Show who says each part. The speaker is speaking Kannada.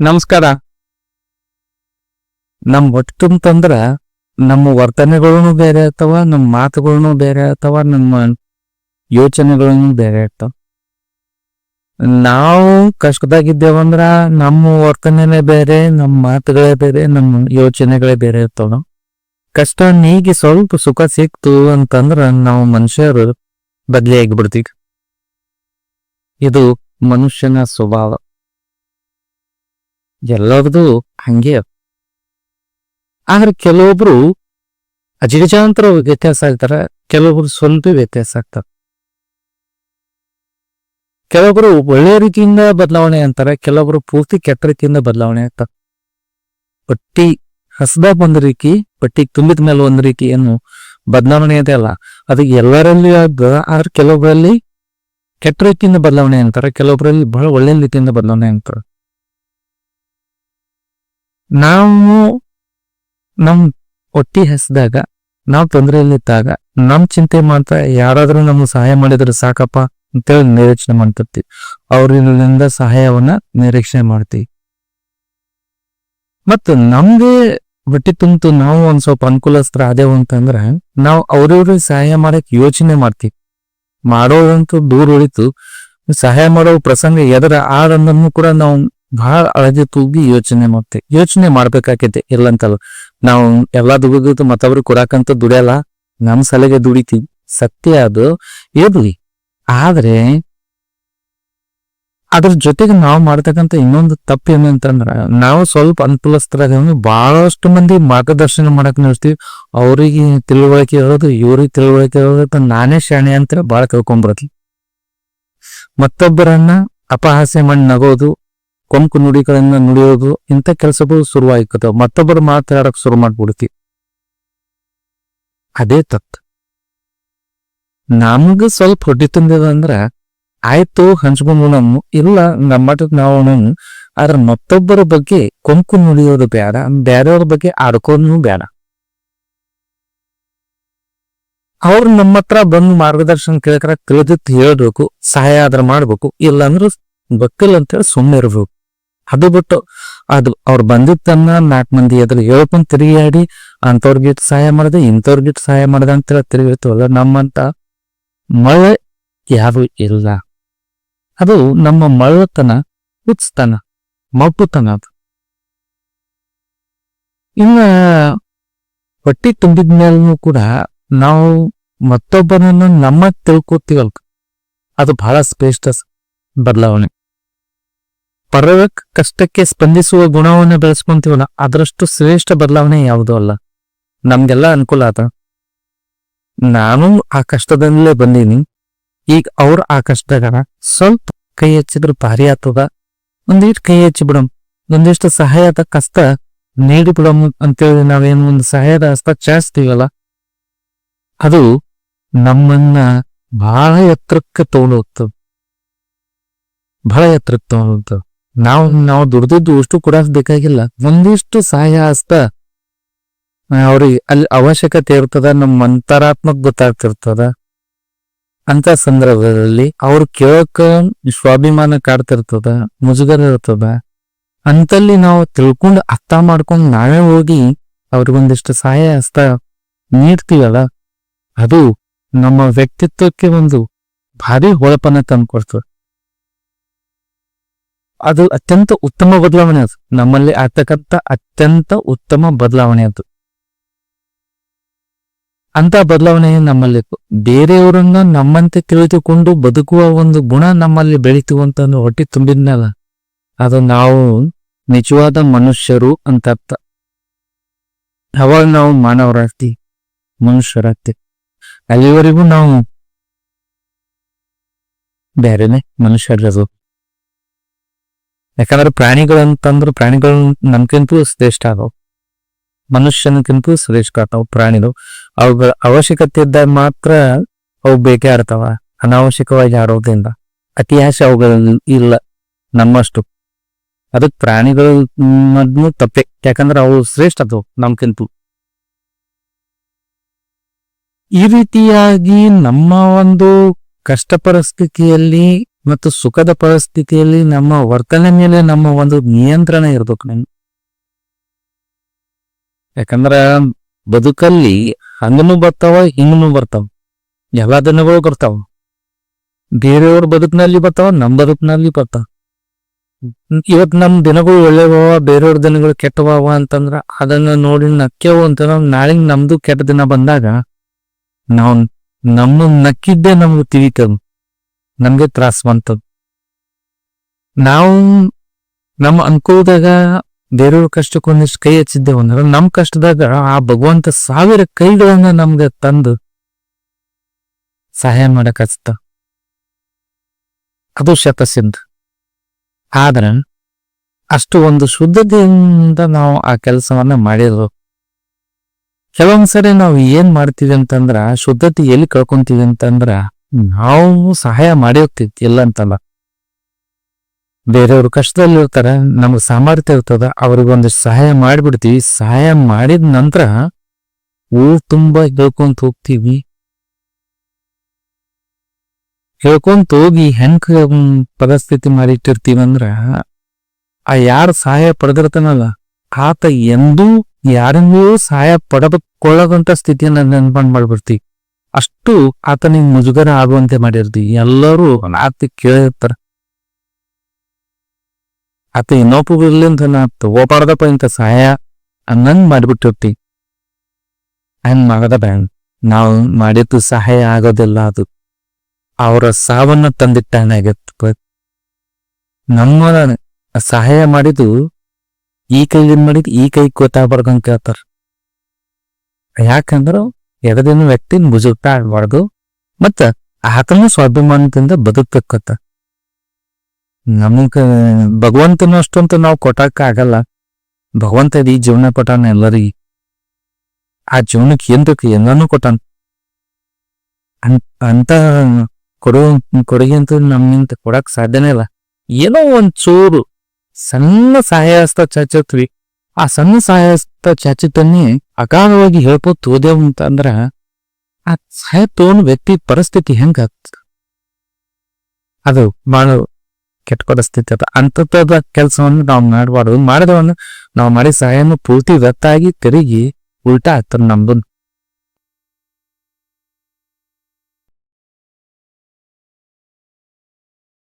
Speaker 1: ನಮಸ್ಕಾರ. ನಮ್ ಹೊಟ್ಟೆ ತುಂಬಂದ್ರ ನಮ್ಮ ವರ್ತನೆಗಳು ಬೇರೆ ಇರ್ತಾವ ನಮ್ಮ ಮಾತುಗಳು ಬೇರೆ ಇರ್ತಾವ ನಮ್ಮ ಯೋಚನೆಗಳು ಬೇರೆ ಇರ್ತಾವ ನಾವು ಕಷ್ಟದಾಗಿದ್ದೇವಂದ್ರ ನಮ್ಮ ವರ್ತನೆನೇ ಬೇರೆ, ನಮ್ಮ ಮಾತುಗಳೇ ಬೇರೆ, ನಮ್ಮ ಯೋಚನೆಗಳೇ ಬೇರೆ ಇರ್ತಾವ ಕಷ್ಟ ನೀಗಿ ಸ್ವಲ್ಪ ಸುಖ ಸಿಕ್ತು ಅಂತಂದ್ರ ನಾವು ಮನುಷ್ಯರು ಬದ್ಲಿ ಆಗಿಬಿಡ್ತೀವಿ ಇದು ಮನುಷ್ಯನ ಸ್ವಭಾವ. ಎಲ್ಲರದು ಹಂಗೆ. ಆದ್ರೆ ಕೆಲವೊಬ್ರು ಅಜಗಜಾಂತರ ವ್ಯತ್ಯಾಸ ಆಗ್ತಾರ, ಕೆಲವೊಬ್ರು ಸ್ವಲ್ಪ ವ್ಯತ್ಯಾಸ ಆಗ್ತಾರ. ಕೆಲವೊಬ್ರು ಒಳ್ಳೆ ರೀತಿಯಿಂದ ಬದಲಾವಣೆ ಅಂತಾರೆ, ಕೆಲವೊಬ್ರು ಪೂರ್ತಿ ಕೆಟ್ಟ ರೀತಿಯಿಂದ ಬದಲಾವಣೆ ಆಗ್ತಾರ. ಪಟ್ಟಿ ಹಸದ ಒಂದ್ ರೀತಿ, ಪಟ್ಟಿ ತುಂಬಿದ ಮೇಲೆ ಒಂದ್ ರೀತಿ ಏನು ಬದಲಾವಣೆ ಇದೆ ಅಲ್ಲ, ಅದು ಎಲ್ಲರಲ್ಲಿ ಆಗ ಆದ್ರೆ ಕೆಲವೊಬ್ಬರಲ್ಲಿ ಕೆಟ್ಟ ರೀತಿಯಿಂದ ಬದಲಾವಣೆ ಅಂತಾರೆ ಕೆಲವೊಬ್ಬರಲ್ಲಿ ಬಹಳ ಒಳ್ಳೆ ರೀತಿಯಿಂದ ಬದಲಾವಣೆ ಅಂತಾರೆ. ನಾವು ನಮ್ ಹೊಟ್ಟಿ ಹಸ್ದಾಗ, ನಾವು ತೊಂದರೆಯಲ್ಲಿದ್ದಾಗ, ನಮ್ ಚಿಂತೆ ಮಾಡ್ತಾ ಯಾರಾದ್ರೂ ನಮ್ಗೆ ಸಹಾಯ ಮಾಡಿದ್ರೆ ಸಾಕಪ್ಪ ಅಂತೇಳಿ ನಿರೀಕ್ಷಣೆ ಮಾಡ್ತಿರ್ತೀವಿ. ಅವ್ರಿಂದ ಸಹಾಯವನ್ನ ನಿರೀಕ್ಷಣೆ ಮಾಡ್ತೀವಿ. ಮತ್ತು ನಮ್ಗೆ ಬಟ್ಟಿ ತುಂಬಿತು, ನಾವು ಒಂದ್ ಸ್ವಲ್ಪ ಅನುಕೂಲಸ್ತ್ರ ಆದೇವು ಅಂತಂದ್ರೆ, ನಾವು ಅವ್ರವ್ರಿಗೆ ಸಹಾಯ ಮಾಡಕ್ ಯೋಚನೆ ಮಾಡ್ತೀವಿ. ಮಾಡೋದಂತೂ ದೂರ ಉಳಿತು. ಸಹಾಯ ಮಾಡೋ ಪ್ರಸಂಗ ಎದರ ಆಡನ್ನು ಕೂಡ ನಾವು ಬಹಳ ಅಳದೆ ತೂಗಿ ಯೋಚನೆ ಮಾಡ್ತೇವೆ ಯೋಚನೆ ಮಾಡ್ಬೇಕಾಕೈತೆ ಇಲ್ಲಂತಲ್ಲ ನಾವು ಎಲ್ಲಾ ದುಡಿದು ಮತ್ತೊಬ್ರು ಕೊಡಾಕಂತ ದುಡಿಯಲ್ಲ, ನಮ್ ಸಲಗೆ ದುಡಿತೀವಿ. ಸತ್ಯ ಅದು. ಇರ್ಲಿ. ಆದ್ರೆ, ಅದ್ರ ಜೊತೆಗೆ ನಾವು ಮಾಡ್ತಕ್ಕಂಥ ಇನ್ನೊಂದು ತಪ್ಪು ಏನು ನಾವು ಸ್ವಲ್ಪ ಅನುಕೂಲಸ್ಥರಾಗ ಬಹಳಷ್ಟು ಮಂದಿ ಮಾರ್ಗದರ್ಶನ ಮಾಡಕ್ ನೋಡ್ತೀವಿ ಅವ್ರಿಗೆ ತಿಳುವಳಿಕೆ ಇರೋದು, ಇವ್ರಿಗೆ ತಿಳುವಳಿಕೆ ಹೇಳೋದು ನಾನೇ ಶಾಣೆ ಅಂತ ಬಹಳ ತಿಳ್ಕೊಂಡ್ಬರತ್ಲಿ ಮತ್ತೊಬ್ಬರನ್ನ ಅಪಹಾಸ್ಯ ಮಾಡಿ ನಗೋದು ಕೊಂಕು ನುಡಿಗಳನ್ನ ನುಡಿಯೋದು ಇಂಥ ಕೆಲಸಗಳು ಶುರುವಾಗ್ತವೆ ಮತ್ತೊಬ್ಬರು ಮಾತಾಡಕ್ ಶುರು ಮಾಡ್ಬಿಡ್ತಿ. ಅದೇ ತತ್. ನಮ್ಗ ಸ್ವಲ್ಪ ಹೊಟ್ಟಿ ತುಂಬಿದ ಅಂದ್ರ, ಆಯ್ತು, ಹಂಚ್ಕೊಂಡು ನಮ್ಮ ಇಲ್ಲ ನಮ್ಮಟಕ್ ನಾವು ಆದ್ರೆ ಮತ್ತೊಬ್ಬರ ಬಗ್ಗೆ ಕೊಂಕು ನುಡಿಯೋದು ಬೇಡ ಬೇರೆಯವ್ರ ಬಗ್ಗೆ ಆಡ್ಕೋನು ಬೇಡ ಅವ್ರು ನಮ್ಮ ಹತ್ರ ಬಂದು ಮಾರ್ಗದರ್ಶನ ಕೇಳಕ್ರ ತಿಳಿದಿತ್ತು ಹೇಳ್ಬೇಕು, ಸಹಾಯ ಆದ್ರ ಮಾಡ್ಬೇಕು. ಇಲ್ಲ ಅಂದ್ರೆ ಬಕ್ಕಲ್ ಅಂತೇಳಿ ಸುಮ್ಮನೆ ಇರ್ಬೇಕು ಅದು ಬಿಟ್ಟು ಅದು ಅವ್ರು ಬಂದಿದ್ದನ್ನ ನಾಲ್ಕು ಮಂದಿ ಎದುರು ಹೇಳ್ಕೊಂಡು ತಿರುಗಾಡಿ ಅಂತವ್ರಿಗಿಟ್ಟು ಸಹಾಯ ಮಾಡಿದೆ ಇಂಥವ್ರಿಗಿಟ್ಟು ಸಹಾಯ ಮಾಡದೆ ಅಂತೇಳಿ ತಿರುಗಿರ್ತವಲ್ಲ ನಮ್ಮಂತ ಮಳೆ ಯಾರು ಇಲ್ಲ. ಅದು ನಮ್ಮ ಮಳತನ, ಹುಚ್ಚತನ, ಮಬ್ಬುತನ ಅದು. ಇನ್ನ ಹೊಟ್ಟಿ ತುಂಬಿದ ಮೇಲೂ ಕೂಡ ನಾವು ಮತ್ತೊಬ್ಬರನ್ನು ನಮ್ಮ ತಿಳ್ಕೊತೀವಲ್ಕ. ಅದು ಬಹಳ ಸ್ಪೇಷ್ಟಸ್ ಬದಲಾವಣೆ. ಪರರ ಕಷ್ಟಕ್ಕೆ ಸ್ಪಂದಿಸುವ ಗುಣವನ್ನ ಬೆಳೆಸ್ಕೊಂತೀವಲ್ಲ, ಅದರಷ್ಟು ಶ್ರೇಷ್ಠ ಬದಲಾವಣೆ ಯಾವುದೂ ಅಲ್ಲ. ನಮ್ಗೆಲ್ಲ ಅನುಕೂಲ ಆತ. ನಾನು ಆ ಕಷ್ಟದಿಂದಲೇ ಬಂದೀನಿ. ಈಗ ಅವ್ರ ಆ ಕಷ್ಟದಾಗ ಸ್ವಲ್ಪ ಕೈ ಹಚ್ಚಿದ್ರೆ ಭಾರಿ ಆತದ. ಒಂದಿಷ್ಟು ಕೈ ಹಚ್ಚಿ ಬಿಡಮ್. ಒಂದಿಷ್ಟು ಸಹಾಯದ ಕಷ್ಟ ನೀಡಿ ಬಿಡಮ್ ಅಂತೇಳಿ ನಾವೇನು ಒಂದು ಸಹಾಯದ ಹಸ್ತ ಚಾಚ್ತೀವಲ್ಲ? ಅದು ನಮ್ಮನ್ನ ಬಹಳ ಎತ್ತರಕ್ಕೆ ತಗೊಂಡು ಬಹಳ ಎತ್ತರಕ್ಕೆ ತಗೊಂಡು ನಾವು ನಾವು ದುಡ್ದಿದ್ದು ಅಷ್ಟು ಕೂಡ ಬೇಕಾಗಿಲ್ಲ ಒಂದಿಷ್ಟು ಸಹಾಯ ಹಸ್ತ ಅವ್ರಿಗೆ ಅಲ್ಲಿ ಅವಶ್ಯಕತೆ ಇರ್ತದ ನಮ್ಮ ಅಂತರಾತ್ಮಕ್ ಗೊತ್ತಾಗ್ತಿರ್ತದ. ಅಂತ ಸಂದರ್ಭದಲ್ಲಿ ಅವ್ರು ಕೇಳಕ ಸ್ವಾಭಿಮಾನ ಕಾಡ್ತಿರ್ತದ, ಮುಜುಗರ ಇರ್ತದ. ಅಂತಲ್ಲಿ ನಾವು ತಿಳ್ಕೊಂಡು ಅರ್ಥ ಮಾಡ್ಕೊಂಡು ನಾವೇ ಹೋಗಿ ಅವ್ರಿಗೊಂದಿಷ್ಟು ಸಹಾಯ ಹಸ್ತ ನೀಡ್ತೀವಲ್ಲ, ಅದು ನಮ್ಮ ವ್ಯಕ್ತಿತ್ವಕ್ಕೆ ಒಂದು ಭಾರಿ ಹೊಳಪನ್ನ ತಂದ್ಕೊಡ್ತದೆ. ಅದು ಅತ್ಯಂತ ಉತ್ತಮ ಬದಲಾವಣೆ ಅದು. ನಮ್ಮಲ್ಲಿ ಆಗ್ತಕ್ಕಂಥ ಅತ್ಯಂತ ಉತ್ತಮ ಬದಲಾವಣೆ ಅದು. ಅಂತ ಬದಲಾವಣೆ ನಮ್ಮಲ್ಲಿ ಬೇರೆಯವರನ್ನ ನಮ್ಮಂತೆ ತಿಳಿದುಕೊಂಡು ಬದುಕುವ ಒಂದು ಗುಣ ನಮ್ಮಲ್ಲಿ ಬೆಳೀತು ಅಂತ ಹೊಟ್ಟಿ ತುಂಬಿದ್ನಲ್ಲ, ಅದು ನಾವು ನಿಜವಾದ ಮನುಷ್ಯರು ಅಂತ ಅರ್ಥ. ಅವಾಗ ನಾವು ಮಾನವರಾಗ್ತಿ, ಮನುಷ್ಯರಾಗ್ತಿ. ಅಲ್ಲಿವರೆಗೂ ನಾವು ಬೇರೆನೆ ಮನುಷ್ಯರದು. ಯಾಕಂದ್ರೆ ಪ್ರಾಣಿಗಳಂತಂದ್ರೆ ಪ್ರಾಣಿಗಳು ನಮ್ಗಿಂತೂ ಶ್ರೇಷ್ಠ ಆಗವು ಮನುಷ್ಯನಕ್ಕಿಂತ ಶ್ರೇಷ್ಠ ಆಗ್ತಾವ ಪ್ರಾಣಿಗಳು. ಅವುಗಳ ಅವಶ್ಯಕತೆ ಇದ್ದಾಗ ಮಾತ್ರ ಅವು ಬೇಕೇ ಆಡ್ತಾವ, ಅನಾವಶ್ಯಕವಾಗಿ ಆಡೋದ್ರಿಂದ. ಅತಿ ಅವುಗಳ ಇಲ್ಲ, ನಮ್ಮಷ್ಟು. ಅದಕ್ಕೆ ಪ್ರಾಣಿಗಳು ತಪ್ಪೆ. ಯಾಕಂದ್ರೆ ಅವು ಶ್ರೇಷ್ಠ ಅದು ನಮ್ಕಿಂತ ಈ ರೀತಿಯಾಗಿ ನಮ್ಮ ಒಂದು ಕಷ್ಟ ಪರಿಸ್ಥಿತಿಯಲ್ಲಿ ಮತ್ತು ಸುಖದ ಪರಿಸ್ಥಿತಿಯಲ್ಲಿ ನಮ್ಮ ವರ್ತನೆ ಮೇಲೆ ನಮ್ಮ ಒಂದು ನಿಯಂತ್ರಣ ಇರಬೇಕು ನಮ್ಗೆ ಯಾಕಂದ್ರ ಬದುಕಲ್ಲಿ ಹಂಗನು ಬರ್ತಾವ, ಹಿಂಗನು ಬರ್ತಾವ. ಎಲ್ಲಾ ದಿನಗಳು ಬರ್ತಾವ. ಬೇರೆಯವ್ರ ಬದುಕಿನಲ್ಲಿ ಬರ್ತಾವ, ನಮ್ಮ ಬದುಕಿನಲ್ಲಿ ಬರ್ತಾವ. ಇವತ್ ನಮ್ ದಿನಗಳು ಒಳ್ಳೆವ ಬೇರೆಯವ್ರ ದಿನಗಳು ಕೆಟ್ಟವ ಅಂತಂದ್ರ ಅದನ್ನ ನೋಡಿ ನಕ್ಕೆವು ಅಂತ ನಾಳೆ ನಮ್ದು ಕೆಟ್ಟ ದಿನ ಬಂದಾಗ ನಾವು ನಮ್ಮ ನಕ್ಕಿದ್ದೆ ನಮ್ಗೆ ತಿಳಿತದ. ನಮ್ಗೆ ತ್ರಾಸ ಬಂತದ್. ನಾವು ನಮ್ಮ ಅನುಕೂಲದಾಗ ಬೇರೆಯವ್ರ ಕಷ್ಟಕ್ಕೆ ಒಂದಿಷ್ಟು ಕೈ ಹಚ್ಚಿದ್ದೇವೆ ಅಂದ್ರೆ ನಮ್ ಕಷ್ಟದಾಗ ಆ ಭಗವಂತ ಸಾವಿರ ಕೈಗಳನ್ನ ನಮ್ಗೆ ತಂದು ಸಹಾಯ ಮಾಡಕ್ ಹಚ್ತ. ಅದು ಶತಸಿದ್ಧ. ಆದ್ರ ಅಷ್ಟು ಒಂದು ಶುದ್ಧತೆಯಿಂದ ನಾವು ಆ ಕೆಲಸವನ್ನ ಮಾಡಿದ್ರು ಕೆಲವೊಂದ್ಸರಿ ನಾವು ಏನ್ ಮಾಡ್ತೀವಿ ಅಂತಂದ್ರ ಶುದ್ಧತೆ ಎಲ್ಲಿ ಕಳ್ಕೊಂತೀವಿ ಅಂತಂದ್ರ ನಾವು ಸಹಾಯ ಮಾಡಿ ಹೋಗ್ತಿತ್ತು ಇಲ್ಲ ಅಂತಲ್ಲ. ಬೇರೆಯವರು ಕಷ್ಟದಲ್ಲಿ ಇರ್ತಾರೆ, ನಮ್ಗೆ ಸಾಮರ್ಥ್ಯ ಇರ್ತದ ಅವ್ರಿಗೊಂದು ಸಹಾಯ ಮಾಡಿಬಿಡ್ತೀವಿ. ಸಹಾಯ ಮಾಡಿದ ನಂತರ ಊ ತುಂಬಾ ಹೇಳ್ಕೊಂತ ಹೋಗ್ತೀವಿ. ಹೇಳ್ಕೊಂತ ಹೋಗಿ ಹೆಂಗ್ ಪರಿಸ್ಥಿತಿ ಮಾಡಿಟ್ಟಿರ್ತೀವಿ ಅಂದ್ರ, ಆ ಯಾರು ಸಹಾಯ ಪಡೆದಿರ್ತಾನಲ್ಲ, ಆತ ಎಂದೂ ಯಾರಿಂದೂ ಸಹಾಯ ಪಡಕೊಳ್ಳದಂತ ಸ್ಥಿತಿಯನ್ನ ನೆನ್ಪಂಡ್ ಮಾಡ್ಬಿಡ್ತೀವಿ. ಅಷ್ಟು ಆತನಿಗೆ ಮುಜುಗರ ಆಗುವಂತೆ ಮಾಡಿರ್ತೀವಿ ಎಲ್ಲರೂ ಆತ ಕೇಳಿರ್ತಾರ. ಆತ ಇನ್ನೊಬ್ಬ ಅಂತ ನಾ ತಗೋಬಾರ್ದಪ್ಪ ಇಂತ ಸಹಾಯ ಅನ್ನಂಗ್ ಮಾಡಿಬಿಟ್ಟಿರ್ತಿ. ಹಂಗ್ ಮಾಡದ ಬ್ಯಾಂಡ್. ನಾವು ಮಾಡಿದ್ದು ಸಹಾಯ ಆಗೋದಿಲ್ಲ ಅದು. ಅವರ ಸಾವನ್ನ ತಂದಿಟ್ಟಾಗತ್ತ ನಮ್ಮ ಸಹಾಯ ಮಾಡಿದ್ದು ಈ ಕೈಲಿಂದ ಮಾಡಿದ್ ಈ ಕೈ ಗೊತ್ತಾಗ್ಬಾರ್ದಂತ ಕೇಳ್ತಾರ. ಯಾಕಂದ್ರ ಎಡದಿನ ವ್ಯಕ್ತಿ ಮುಜುಗ್ಟ ಆಗ್ಬಾರ್ದು. ಮತ್ತ ಆತನ ಸ್ವಾಭಿಮಾನದಿಂದ ಬದುಕತ್ತ ನಮಗ ಭಗವಂತನ ಅಷ್ಟಂತ ನಾವು ಕೊಟ್ಟಾಕ ಆಗಲ್ಲ. ಭಗವಂತ ಈ ಜೀವನ ಕೊಟ್ಟಾನ ಎಲ್ಲರಿಗೆ. ಆ ಜೀವನಕ್ಕೆ ಏನ್ ಬೇಕು ಎಲ್ಲಾನು ಕೊಟ್ಟಾನ. ಅಂತ ಕೊಡೋ, ಕೊಡುಗೆ ಅಂತ ನಮ್ಮಿಂದ ಕೊಡಕ್ ಸಾಧ್ಯನೇ ಇಲ್ಲ. ಏನೋ ಒಂದ್ ಚೂರು ಸಣ್ಣ ಸಹಾಯ ಹಸ್ತ ಚಾಚತ್ವಿ ಆ ಸಣ್ಣ ಸಹಾಯ ಹಸ್ತ ಅಗಾಧವಾಗಿ ಹೇಳ್ಬೋದು ಅಂತ ಅಂತಂದ್ರ ಆ ಸಹಾಯ ತಗೊಂಡ್ ವ್ಯಕ್ತಿ ಪರಿಸ್ಥಿತಿ ಹೆಂಗ ಅದು ಬಹಳ ಕೆಟ್ಟ ಪರಿಸ್ಥಿತಿ ಅದ. ಅಂತದ ಕೆಲಸವನ್ನು ನಾವು ಮಾಡಬಾರ್ದು. ಮಾಡಿದವನ್ನು ನಾವು ಮಾಡಿ ಸಹಾಯನ ಪೂರ್ತಿ ವ್ಯರ್ಥ ಆಗಿ ತಿರುಗಿ ಉಲ್ಟಾ ಆಗ್ತದೆ ನಮ್ದು.